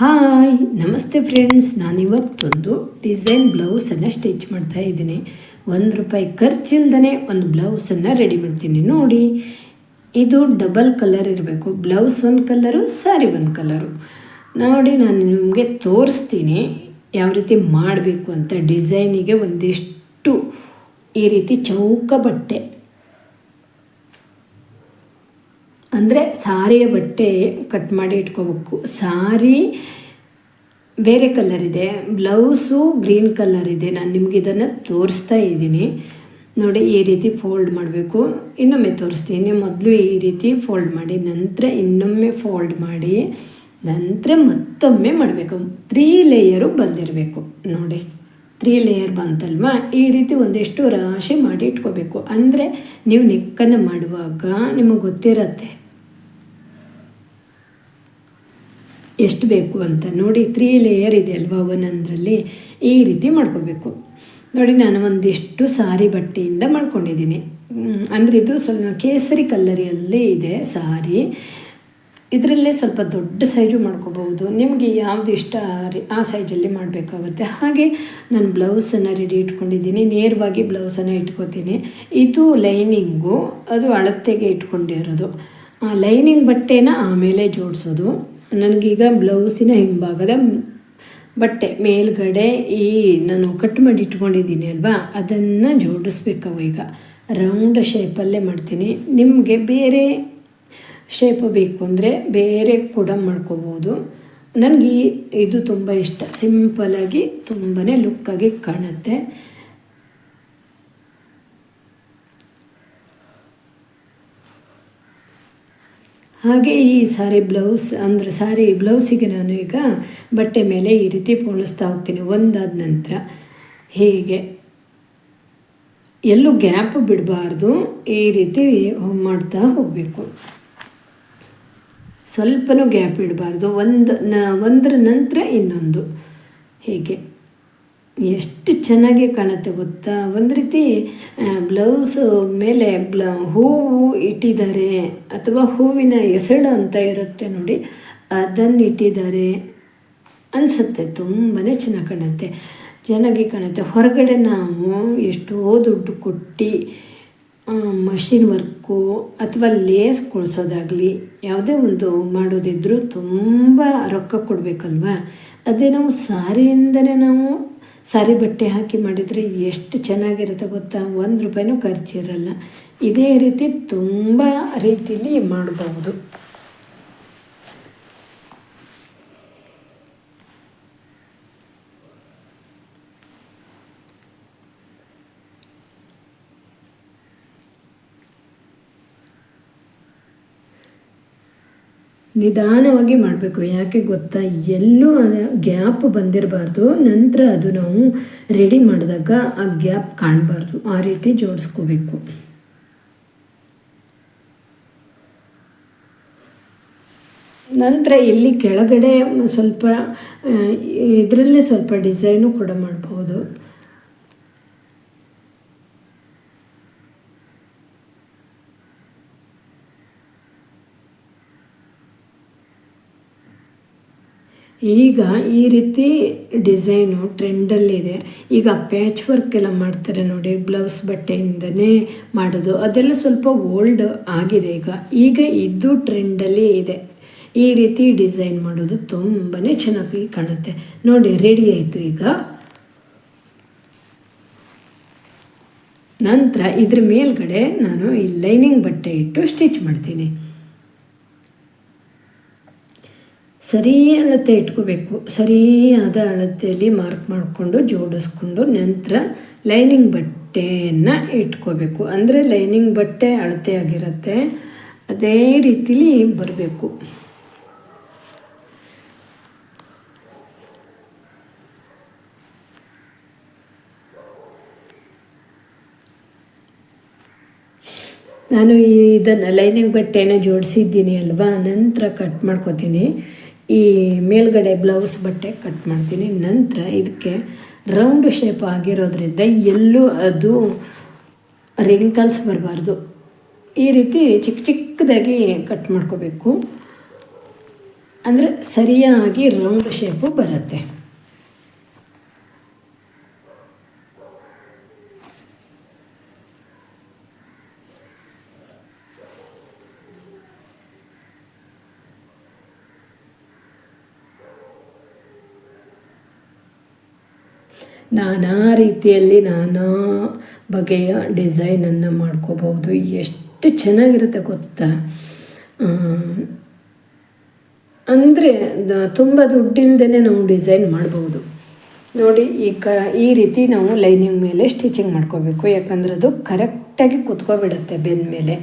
Hi, ನಮಸ್ತೆ friends ನಾನಿವತ್ತೊಂದು design ಬ್ಲೌಸನ್ನು ಸ್ಟಿಚ್ ಮಾಡ್ತಾ ಇದ್ದೀನಿ. ಒಂದು ರೂಪಾಯಿ ಖರ್ಚಿಲ್ದೇ ಒಂದು ಬ್ಲೌಸನ್ನು ರೆಡಿ ಮಾಡ್ತೀನಿ. ನೋಡಿ, ಇದು ಡಬಲ್ ಕಲರ್ ಇರಬೇಕು. ಬ್ಲೌಸ್ ಒಂದು ಕಲರು ಸ್ಯಾರಿ ಒಂದು ಕಲರು ನೋಡಿ, ನಾನು ನಿಮಗೆ ತೋರಿಸ್ತೀನಿ ಯಾವ ರೀತಿ ಮಾಡಬೇಕು ಅಂತ. ಡಿಸೈನಿಗೆ ಒಂದಿಷ್ಟು ಈ ರೀತಿ ಚೌಕ ಬಟ್ಟೆ. ಅಂದರೆ ಸಾರಿಯ ಬಟ್ಟೆ ಕಟ್ ಮಾಡಿ ಇಟ್ಕೋಬೇಕು. ಸಾರಿ ಬೇರೆ ಕಲರ್ ಇದೆ ಬ್ಲೌಸು ಗ್ರೀನ್ ಕಲರ್ ಇದೆ. ನಾನು ನಿಮ್ಗೆ ಇದನ್ನು ತೋರಿಸ್ತಾ ಇದ್ದೀನಿ. ನೋಡಿ, ಈ ರೀತಿ ಫೋಲ್ಡ್ ಮಾಡಬೇಕು. ಇನ್ನೊಮ್ಮೆ ತೋರಿಸ್ತೀನಿ. ಮೊದಲು ಈ ರೀತಿ ಫೋಲ್ಡ್ ಮಾಡಿ, ನಂತರ ಇನ್ನೊಮ್ಮೆ ಫೋಲ್ಡ್ ಮಾಡಿ, ನಂತರ ಮತ್ತೊಮ್ಮೆ ಮಾಡಬೇಕು. ತ್ರೀ ಲೇಯರು ಬಂದಿರಬೇಕು. ನೋಡಿ ತ್ರೀ ಲೇಯರ್ ಬಂತಲ್ವಾ? ಈ ರೀತಿ ಒಂದಿಷ್ಟು ರಾಶಿ ಮಾಡಿ ಇಟ್ಕೋಬೇಕು. ಅಂದರೆ ನೀವು ನೆಕ್ಕನ್ನು ಮಾಡುವಾಗ ನಿಮಗೆ ಗೊತ್ತಿರತ್ತೆ. ಎಷ್ಟು ಬೇಕು ಅಂತ ನೋಡಿ ತ್ರೀ ಲೇಯರ್ ಇದೆ ಅಲ್ವಾ ಒಂದೊಂದರಲ್ಲಿ ಈ ರೀತಿ ಮಾಡ್ಕೋಬೇಕು. ನೋಡಿ ನಾನು ಒಂದಿಷ್ಟು ಸಾರಿ ಬಟ್ಟೆಯಿಂದ ಮಾಡ್ಕೊಂಡಿದ್ದೀನಿ. ಅಂದರೆ ಇದು ಸ್ವಲ್ಪ ಕೇಸರಿ ಕಲ್ಲರಿಯಲ್ಲಿ ಇದೆ ಸಾರಿ. ಇದರಲ್ಲೇ ಸ್ವಲ್ಪ ದೊಡ್ಡ ಸೈಜು ಮಾಡ್ಕೋಬಹುದು. ನಿಮಗೆ ಯಾವುದು ಇಷ್ಟ ಆ ಸೈಜಲ್ಲಿ ಮಾಡಬೇಕಾಗುತ್ತೆ. ಹಾಗೆ ನಾನು ಬ್ಲೌಸನ್ನು ರೆಡಿ ಇಟ್ಕೊಂಡಿದ್ದೀನಿ, ನೇರವಾಗಿ ಬ್ಲೌಸನ್ನು ಇಟ್ಕೋತೀನಿ. ಇದು ಲೈನಿಂಗು ಅದು ಅಳತೆಗೆ ಇಟ್ಕೊಂಡಿರೋದು. ಆ ಲೈನಿಂಗ್ ಬಟ್ಟೆನ ಆಮೇಲೆ ಜೋಡಿಸೋದು. ನನಗೀಗ ಬ್ಲೌಸಿನ ಹಿಂಭಾಗದ ಬಟ್ಟೆ ಮೇಲ್ಗಡೆ ಈ ನಾನು ಕಟ್ ಮಾಡಿ ಇಟ್ಕೊಂಡಿದ್ದೀನಿ ಅಲ್ವಾ? ಅದನ್ನು ಜೋಡಿಸ್ಬೇಕು ಈಗ. ರೌಂಡ್ ಶೇಪಲ್ಲೇ ಮಾಡ್ತೀನಿ. ನಿಮಗೆ ಬೇರೆ ಶೇಪ್ ಬೇಕು ಅಂದರೆ ಬೇರೆ ಕೂಡ ಮಾಡ್ಕೋಬೋದು. ನನಗೆ ಇದು ತುಂಬ ಇಷ್ಟ. ಸಿಂಪಲಾಗಿ ತುಂಬಾ ಲುಕ್ಕಾಗಿ ಕಾಣುತ್ತೆ. ಹಾಗೆ ಈ ಸಾರಿ ಬ್ಲೌಸ್, ಅಂದರೆ ಸಾರಿ ಬ್ಲೌಸಿಗೆ ನಾನು ಈಗ ಬಟ್ಟೆ ಮೇಲೆ ಈ ರೀತಿ ಪೋಣಿಸ್ತಾ ಹೋಗ್ತೀನಿ ಒಂದಾದ ನಂತರ. ಹೀಗೆ. ಎಲ್ಲೂ ಗ್ಯಾಪ್ ಬಿಡಬಾರ್ದು. ಈ ರೀತಿ ಮಾಡ್ತಾ ಹೋಗಬೇಕು. ಸ್ವಲ್ಪನೂ ಗ್ಯಾಪ್ ಇಡಬಾರ್ದು. ಒಂದು ನ, ಒಂದರ ನಂತರ ಇನ್ನೊಂದು. ಹೀಗೆ. ಎಷ್ಟು ಚೆನ್ನಾಗಿ ಕಾಣುತ್ತೆ ಗೊತ್ತಾ? ಒಂದು ರೀತಿ ಬ್ಲೌಸ್ ಮೇಲೆ ಬ್ಲ, ಹೂವು ಇಟ್ಟಿದ್ದಾರೆ ಅಥವಾ ಹೂವಿನ ಎಸಳು ಅಂತ ಇರುತ್ತೆ ನೋಡಿ, ಅದನ್ನು ಇಟ್ಟಿದ್ದಾರೆ. ಅನಿಸುತ್ತೆ ತುಂಬಾ ಚೆನ್ನಾಗಿ ಕಾಣುತ್ತೆ. ಚೆನ್ನಾಗಿ ಕಾಣುತ್ತೆ. ಹೊರಗಡೆ ನಾವು ಎಷ್ಟೋ ದುಡ್ಡು ಕೊಟ್ಟು ಮಷಿನ್ ವರ್ಕು ಅಥವಾ ಲೇಸ್ ಕೊಡಿಸೋದಾಗಲಿ, ಯಾವುದೇ ಒಂದು ಮಾಡೋದಿದ್ರೂ ತುಂಬ ರೊಕ್ಕ ಕೊಡಬೇಕಲ್ವ? ಅದೇ ನಾವು ಸಾರಿಯಿಂದನೇ ನಾವು ಸಾರಿ ಬಟ್ಟೆ ಹಾಕಿ ಮಾಡಿದರೆ ಎಷ್ಟು ಚೆನ್ನಾಗಿರುತ್ತೆ ಗೊತ್ತಾ? ಒಂದು ರೂಪಾಯಿನೂ ಖರ್ಚಿರಲ್ಲ. ಇದೇ ರೀತಿ ತುಂಬ ರೀತಿಯಲ್ಲಿ ಮಾಡಬಹುದು ನಿಧಾನವಾಗಿ ಮಾಡಬೇಕು. ಯಾಕೆ ಗೊತ್ತಾ? ಎಲ್ಲೂ ಗ್ಯಾಪ್ ಬಂದಿರಬಾರ್ದು. ನಂತರ ಅದು ನಾವು ರೆಡಿ ಮಾಡಿದಾಗ ಆ ಗ್ಯಾಪ್ ಕಾಣಬಾರ್ದು. ಆ ರೀತಿ ಜೋಡಿಸ್ಕೋಬೇಕು. ನಂತರ ಇಲ್ಲಿ ಕೆಳಗಡೆ ಸ್ವಲ್ಪ ಇದರಲ್ಲೇ ಸ್ವಲ್ಪ ಡಿಸೈನು ಕೂಡ ಮಾಡ್ಬೋದು. ಈಗ ಈ ರೀತಿ ಡಿಸೈನು ಟ್ರೆಂಡಲ್ಲಿದೆ. ಈಗ ಪ್ಯಾಚ್ ವರ್ಕ್ ಎಲ್ಲ ಮಾಡ್ತಾರೆ ನೋಡಿ ಬ್ಲೌಸ್ ಬಟ್ಟೆಯಿಂದನೇ ಮಾಡೋದು. ಅದೆಲ್ಲ ಸ್ವಲ್ಪ ಓಲ್ಡ್ ಆಗಿದೆ ಈಗ. ಈಗ ಇದು ಟ್ರೆಂಡಲ್ಲಿ ಇದೆ. ಈ ರೀತಿ ಡಿಸೈನ್ ಮಾಡೋದು ತುಂಬಾ ಚೆನ್ನಾಗಿ ಕಾಣುತ್ತೆ. ನೋಡಿ, ರೆಡಿ ಆಯಿತು ಈಗ. ನಂತರ ಇದ್ರ ಮೇಲ್ಗಡೆ ನಾನು ಈ ಲೈನಿಂಗ್ ಬಟ್ಟೆ ಇಟ್ಟು ಸ್ಟಿಚ್ ಮಾಡ್ತೀನಿ. ಸರಿ ಅಳತೆ ಇಟ್ಕೋಬೇಕು. ಸರಿಯಾದ ಅಳತೆಯಲ್ಲಿ ಮಾರ್ಕ್ ಮಾಡಿಕೊಂಡು ಜೋಡಿಸ್ಕೊಂಡು ನಂತರ ಲೈನಿಂಗ್ ಬಟ್ಟೆಯನ್ನು ಇಟ್ಕೋಬೇಕು. ಅಂದರೆ ಲೈನಿಂಗ್ ಬಟ್ಟೆ ಅಳತೆ ಆಗಿರುತ್ತೆ. ಅದೇ ರೀತಿಲಿ ಬರಬೇಕು. ನಾನು ಇದನ್ನು ಲೈನಿಂಗ್ ಬಟ್ಟೆನ ಜೋಡಿಸಿದ್ದೀನಿ ಅಲ್ವಾ? ನಂತರ ಕಟ್ ಮಾಡ್ಕೋತೀನಿ. ಈ ಮೇಲ್ಗಡೆ ಬ್ಲೌಸ್ ಬಟ್ಟೆ ಕಟ್ ಮಾಡ್ತೀನಿ. ನಂತರ ಇದಕ್ಕೆ ರೌಂಡ್ ಶೇಪ್ ಆಗಿರೋದ್ರಿಂದ ಎಲ್ಲೂ ಅದು ರಿಂಕಲ್ಸ್ ಬರಬಾರ್ದು. ಈ ರೀತಿ ಚಿಕ್ಕ ಚಿಕ್ಕದಾಗಿ ಕಟ್ ಮಾಡ್ಕೋಬೇಕು. ಅಂದರೆ ಸರಿಯಾಗಿ ರೌಂಡ್ ಶೇಪು ಬರುತ್ತೆ. ನಾನಾ ರೀತಿಯಲ್ಲಿ ನಾನಾ ಬಗೆಯ ಡಿಸೈನನ್ನು ಮಾಡ್ಕೋಬಹುದು. ಎಷ್ಟು ಚೆನ್ನಾಗಿರುತ್ತೆ ಗೊತ್ತಾ? ಅಂದರೆ ತುಂಬ ದುಡ್ಡಿಲ್ದೇ ನಾವು ಡಿಸೈನ್ ಮಾಡ್ಬೋದು ನೋಡಿ, ಈ ಕ, ಈ ರೀತಿ ನಾವು ಲೈನಿಂಗ್ ಮೇಲೆ ಸ್ಟಿಚಿಂಗ್ ಮಾಡ್ಕೋಬೇಕು. ಯಾಕಂದರೆ ಅದು ಕರೆಕ್ಟಾಗಿ ಕುತ್ಕೊಬಿಡುತ್ತೆ ಬೆನ್ನ ಮೇಲೆ.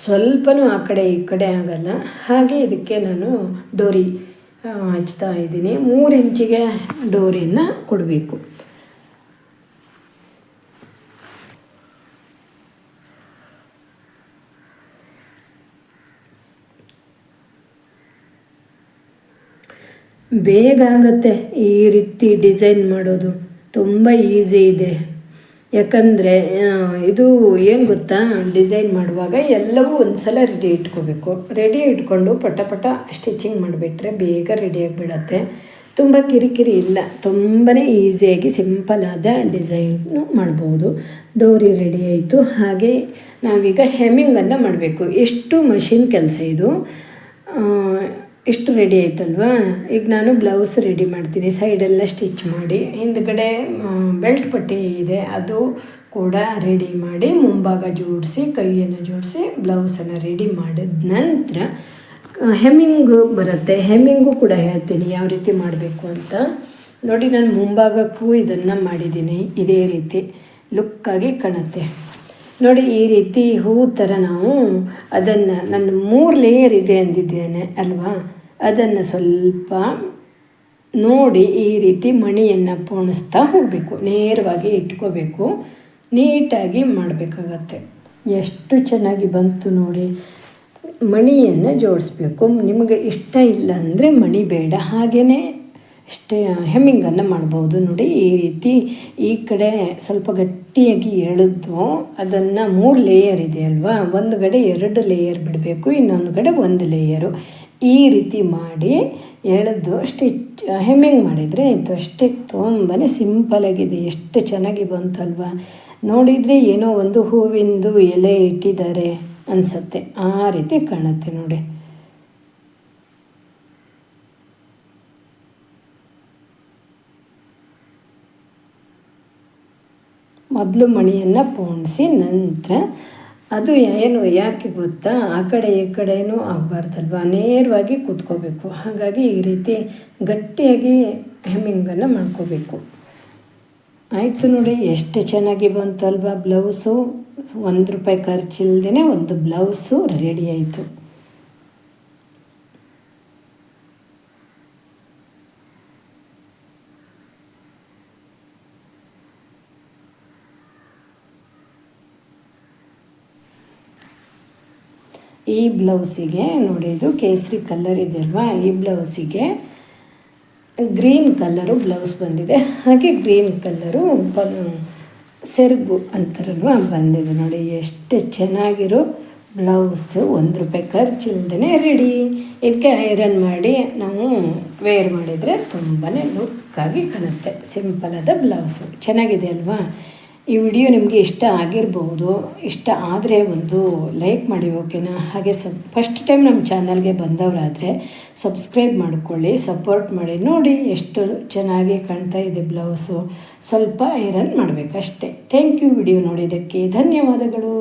ಸ್ವಲ್ಪನೂ ಆ ಕಡೆ, ಈ ಕಡೆ ಆಗಲ್ಲ. ಹಾಗೆ ಇದಕ್ಕೆ ನಾನು ಡೋರಿ ಹಚ್ತಾ ಇದ್ದೀನಿ. ಮೂರು ಇಂಚಿಗೆ ಡೋರಿಯನ್ನು ಕೊಡಬೇಕು. ಬೇಗ ಆಗುತ್ತೆ ಈ ರೀತಿ ಡಿಸೈನ್ ಮಾಡೋದು. ತುಂಬ ಈಸಿ ಇದೆ. ಯಾಕಂದರೆ ಇದು ಏನು ಗೊತ್ತಾ? ಡಿಸೈನ್ ಮಾಡುವಾಗ ಎಲ್ಲವೂ ಒಂದ್ಸಲ ರೆಡಿ ಇಟ್ಕೋಬೇಕು. ರೆಡಿ ಇಟ್ಕೊಂಡು ಪಟ ಪಟ ಸ್ಟಿಚಿಂಗ್ ಮಾಡಿಬಿಟ್ರೆ ಬೇಗ ರೆಡಿಯಾಗಿಬಿಡತ್ತೆ ತುಂಬ ಕಿರಿಕಿರಿ ಇಲ್ಲ. ತುಂಬಾ ಈಸಿಯಾಗಿ ಆದ ಡಿಸೈನು ಮಾಡ್ಬೋದು. ಡೋರಿ ರೆಡಿ ಆಯಿತು. ಹಾಗೆ ನಾವೀಗ ಹೆಮ್ಮಿಂಗನ್ನು ಮಾಡಬೇಕು. ಎಷ್ಟು ಮಷಿನ್ ಕೆಲಸ ಇದು? ಇಷ್ಟು ರೆಡಿ ಆಯ್ತಲ್ವಾ? ಈಗ ನಾನು ಬ್ಲೌಸ್ ರೆಡಿ ಮಾಡ್ತೀನಿ. ಸೈಡೆಲ್ಲ ಸ್ಟಿಚ್ ಮಾಡಿ, ಹಿಂದ್ಗಡೆ ಬೆಲ್ಟ್ ಪಟ್ಟಿ ಇದೆ. ಅದು ಕೂಡ ರೆಡಿ ಮಾಡಿ ಮುಂಭಾಗ ಜೋಡಿಸಿ, ಕೈಯನ್ನು ಜೋಡಿಸಿ ಬ್ಲೌಸನ್ನು ರೆಡಿ ಮಾಡಿದ ನಂತರ ಹೆಮ್ಮಿಂಗು ಬರುತ್ತೆ. ಹೆಮ್ಮಿಂಗು ಕೂಡ ಹೇಳ್ತೀನಿ ಯಾವ ರೀತಿ ಮಾಡಬೇಕು ಅಂತ. ನೋಡಿ, ನಾನು ಮುಂಭಾಗಕ್ಕೂ ಇದನ್ನು ಮಾಡಿದ್ದೀನಿ. ಇದೇ ರೀತಿ ಲುಕ್ಕಾಗಿ ಕಾಣುತ್ತೆ. ನೋಡಿ, ಈ ರೀತಿ ಹೂ ಥರ ನಾವು ಅದನ್ನು ನನ್ನ ಮೂರು ಲೇಯರ್ ಇದೆ ಅಂದಿದ್ದೇನೆ, ಅಲ್ವಾ? ಅದನ್ನು ಸ್ವಲ್ಪ ನೋಡಿ, ಈ ರೀತಿ ಮಣಿಯನ್ನು ಪೋಣಿಸ್ತಾ ಹೋಗಬೇಕು. ನೇರವಾಗಿ ಇಟ್ಕೋಬೇಕು. ನೀಟಾಗಿ ಮಾಡಬೇಕಾಗತ್ತೆ. ಎಷ್ಟು ಚೆನ್ನಾಗಿ ಬಂತು ನೋಡಿ. ಮಣಿಯನ್ನು ಜೋಡಿಸ್ಬೇಕು. ನಿಮಗೆ ಇಷ್ಟ ಇಲ್ಲ ಅಂದರೆ ಮಣಿ ಬೇಡ. ಹಾಗೆಯೇ ಇಷ್ಟೇ ಹೆಮ್ಮಿಂಗನ್ನು ಮಾಡ್ಬೋದು ನೋಡಿ, ಈ ರೀತಿ ಈ ಕಡೆ ಸ್ವಲ್ಪ ಗಟ್ಟಿಯಾಗಿ ಎಳೆದು ಅದನ್ನು ಮೂರು ಲೇಯರ್ ಇದೆ ಅಲ್ವಾ? ಒಂದು ಕಡೆ ಎರಡು ಲೇಯರ್ ಬಿಡಬೇಕು, ಇನ್ನೊಂದು ಕಡೆ ಒಂದು ಲೇಯರು ಈ ರೀತಿ ಮಾಡಿ ಎಳೆದು ಸ್ಟಿಚ್ ಹೆಮ್ಮಿಂಗ್ ಮಾಡಿದರೆ ಇದು ಅಷ್ಟೇ ತುಂಬಾ ಸಿಂಪಲಾಗಿದೆ ಎಷ್ಟು ಚೆನ್ನಾಗಿ ಬಂತಲ್ವಾ ನೋಡಿದರೆ ಏನೋ ಒಂದು ಹೂವಿಂದು ಎಲೆ ಇಟ್ಟಿದ್ದಾರೆ ಅನಿಸತ್ತೆ. ಆ ರೀತಿ ಕಾಣುತ್ತೆ ನೋಡಿ. ಮೊದಲು ಮಣಿಯನ್ನು ಪೋಣಿಸಿ ನಂತರ ಅದು ಏನು ಯಾಕೆ ಗೊತ್ತಾ? ಆ ಕಡೆ ಈ ಕಡೆಯೂ ಆಗಬಾರ್ದಲ್ವ? ನೇರವಾಗಿ ಕೂತ್ಕೋಬೇಕು. ಹಾಗಾಗಿ ಈ ರೀತಿ ಗಟ್ಟಿಯಾಗಿ ಹೆಮ್ಮಿಂಗನ್ನು ಮಾಡ್ಕೋಬೇಕು. ಆಯಿತು ನೋಡಿ, ಎಷ್ಟು ಚೆನ್ನಾಗಿ ಬಂತಲ್ವ ಬ್ಲೌಸು? ಒಂದು ರೂಪಾಯಿ ಖರ್ಚಿಲ್ಲದೇ ಒಂದು ಬ್ಲೌಸು ರೆಡಿ ಆಯಿತು. ಈ ಬ್ಲೌಸಿಗೆ ನೋಡಿ, ಇದು ಕೇಸರಿ ಕಲರ್ ಇದೆ ಅಲ್ವಾ? ಈ ಬ್ಲೌಸಿಗೆ ಗ್ರೀನ್ ಕಲ್ಲರು ಬ್ಲೌಸ್ ಬಂದಿದೆ. ಹಾಗೆ ಗ್ರೀನ್ ಕಲರು ಸೆರಗು ಅಂತಾರಲ್ವ ಬಂದಿದೆ. ನೋಡಿ, ಎಷ್ಟು ಚೆನ್ನಾಗಿರೋ ಬ್ಲೌಸು. ಒಂದು ರೂಪಾಯಿ ಖರ್ಚಿಲ್ದೇ ರೆಡಿ ಇದಕ್ಕೆ ಐರನ್ ಮಾಡಿ ನಾವು ವೇರ್ ಮಾಡಿದರೆ ತುಂಬಾ ಲುಕ್ಕಾಗಿ ಕಾಣುತ್ತೆ. ಸಿಂಪಲಾದ ಬ್ಲೌಸು. ಚೆನ್ನಾಗಿದೆ ಅಲ್ವಾ? ಈ ವಿಡಿಯೋ ನಿಮಗೆ ಇಷ್ಟ ಆಗಿರಬಹುದು ಇಷ್ಟ ಆದರೆ ಒಂದು ಲೈಕ್ ಮಾಡಿ ಓಕೆನಾ ಹಾಗೆ ಸಬ್ ಫಸ್ಟ್ ಟೈಮ್ ನಮ್ಮ ಚಾನಲ್ಗೆ ಬಂದವರಾದರೆ ಸಬ್ಸ್ಕ್ರೈಬ್ ಮಾಡ್ಕೊಳ್ಳಿ ಸಪೋರ್ಟ್ ಮಾಡಿ. ನೋಡಿ ಎಷ್ಟು ಚೆನ್ನಾಗಿ ಕಾಣ್ತಾ ಇದೆ ಬ್ಲೌಸು ಸ್ವಲ್ಪ ಐರನ್ ಮಾಡಬೇಕಷ್ಟೆ. ಥ್ಯಾಂಕ್ ಯು ವಿಡಿಯೋ ನೋಡಿದ್ದಕ್ಕೆ ಧನ್ಯವಾದಗಳು.